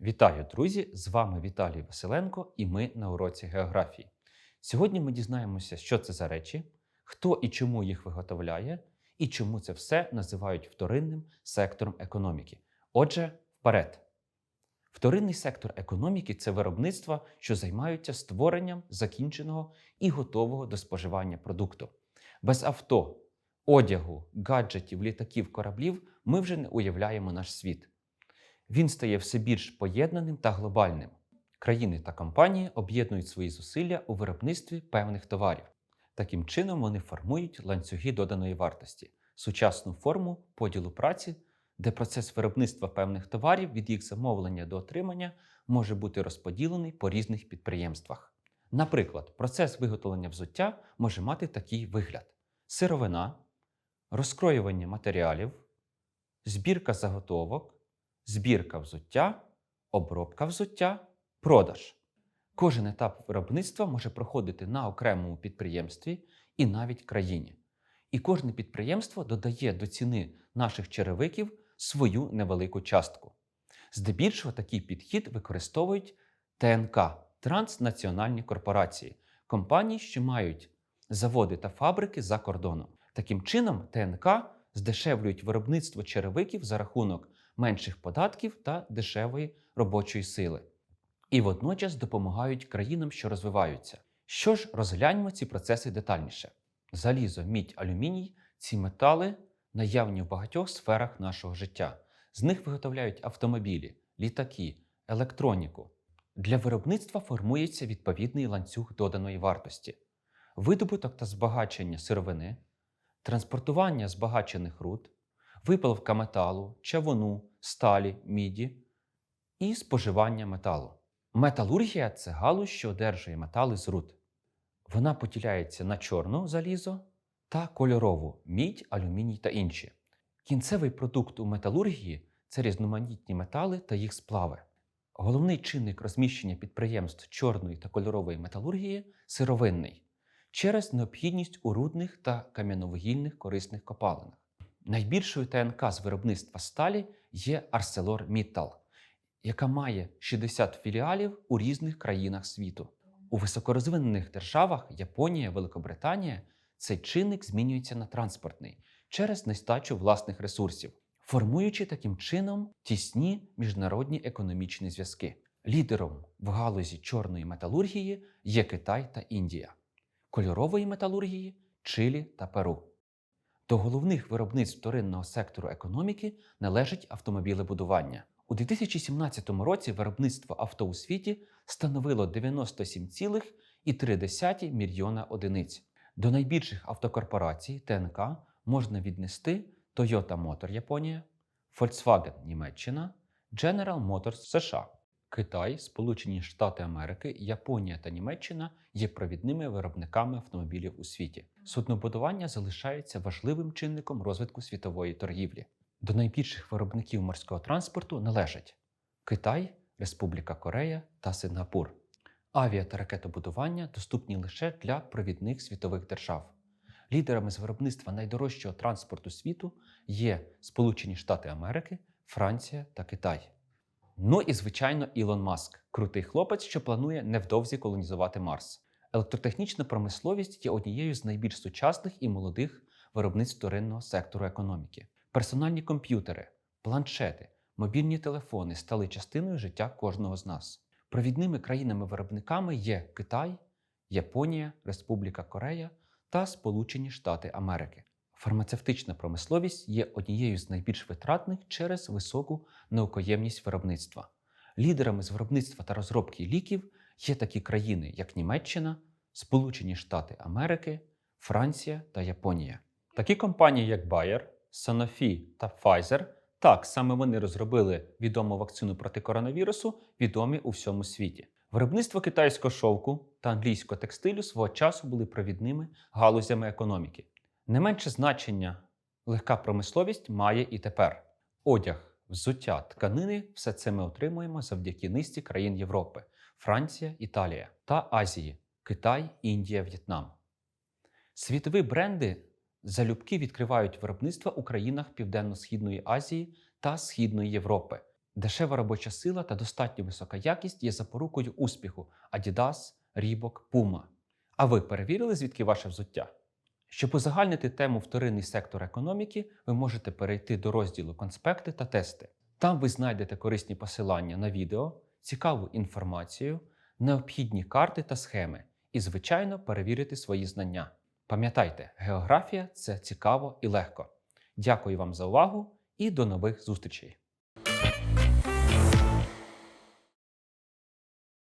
Вітаю, друзі! З вами Віталій Василенко і ми на уроці географії. Сьогодні ми дізнаємося, що це за речі, хто і чому їх виготовляє, і чому це все називають вторинним сектором економіки. Отже, вперед. Вторинний сектор економіки це виробництва, що займаються створенням закінченого і готового до споживання продукту. Без авто, одягу, гаджетів, літаків, кораблів ми вже не уявляємо наш світ. Він стає все більш поєднаним та глобальним. Країни та компанії об'єднують свої зусилля у виробництві певних товарів. Таким чином вони формують ланцюги доданої вартості, сучасну форму поділу праці, де процес виробництва певних товарів від їх замовлення до отримання може бути розподілений по різних підприємствах. Наприклад, процес виготовлення взуття може мати такий вигляд: сировина, розкроювання матеріалів, збірка заготовок, збірка взуття, обробка взуття, продаж. Кожен етап виробництва може проходити на окремому підприємстві і навіть країні. І кожне підприємство додає до ціни наших черевиків свою невелику частку. Здебільшого такий підхід використовують ТНК транснаціональні корпорації, компанії, що мають заводи та фабрики за кордоном. Таким чином, ТНК здешевлюють виробництво черевиків за рахунок менших податків та дешевої робочої сили. І водночас допомагають країнам, що розвиваються. Що ж, розгляньмо ці процеси детальніше. Залізо, мідь, алюміній ці метали наявні в багатьох сферах нашого життя. З них виготовляють автомобілі, літаки, електроніку. Для виробництва формується відповідний ланцюг доданої вартості, видобуток та збагачення сировини, транспортування збагачених руд, випаловка металу, чавуну, сталі, міді і споживання металу. Металургія це галузь, що одержує метали з руд. Вона поділяється на чорну залізо та кольорову мідь, алюміній та інші. Кінцевий продукт у металургії це різноманітні метали та їх сплави. Головний чинник розміщення підприємств чорної та кольорової металургії сировинний через необхідність у рудних та кам'яновугільних корисних копалинах. Найбільшою ТНК з виробництва сталі є ArcelorMittal, яка має 60 філіалів у різних країнах світу. У високорозвинених державах Японія, Великобританія цей чинник змінюється на транспортний через нестачу власних ресурсів, формуючи таким чином тісні міжнародні економічні зв'язки. Лідером в галузі чорної металургії є Китай та Індія, кольорової металургії Чилі та Перу. До головних виробництв вторинного сектору економіки належить автомобілебудування. У 2017 році виробництво авто у світі становило 97,3 мільйона одиниць. До найбільших автокорпорацій ТНК можна віднести Toyota Motor Японія, Volkswagen Німеччина, General Motors США. Китай, Сполучені Штати Америки, Японія та Німеччина є провідними виробниками автомобілів у світі. Суднобудування залишається важливим чинником розвитку світової торгівлі. До найбільших виробників морського транспорту належать Китай, Республіка Корея та Сингапур. Авіа та ракетобудування доступні лише для провідних світових держав. Лідерами з виробництва найдорожчого транспорту світу є Сполучені Штати Америки, Франція та Китай. Ну і, звичайно, Ілон Маск крутий хлопець, що планує невдовзі колонізувати Марс. Електротехнічна промисловість є однією з найбільш сучасних і молодих виробництв вторинного сектору економіки. Персональні комп'ютери, планшети, мобільні телефони стали частиною життя кожного з нас. Провідними країнами-виробниками є Китай, Японія, Республіка Корея та Сполучені Штати Америки. Фармацевтична промисловість є однією з найбільш витратних через високу наукоємність виробництва. Лідерами з виробництва та розробки ліків є такі країни, як Німеччина, Сполучені Штати Америки, Франція та Японія. Такі компанії, як Bayer, Sanofi та Pfizer, так саме вони розробили відому вакцину проти коронавірусу, відомі у всьому світі. Виробництво китайського шовку та англійського текстилю свого часу були провідними галузями економіки. Не менше значення легка промисловість має і тепер. Одяг, взуття, тканини все це ми отримуємо завдяки низці країн Європи, Франція, Італія та Азії, Китай, Індія, В'єтнам. Світові бренди залюбки відкривають виробництва у країнах Південно-Східної Азії та Східної Європи. Дешева робоча сила та достатньо висока якість є запорукою успіху Adidas, Reebok, Puma. А ви перевірили, звідки ваше взуття? Щоб узагальнити тему вторинний сектор економіки, ви можете перейти до розділу конспекти та тести. Там ви знайдете корисні посилання на відео, цікаву інформацію, необхідні карти та схеми і, звичайно, перевірити свої знання. Пам'ятайте, географія це цікаво і легко. Дякую вам за увагу і до нових зустрічей!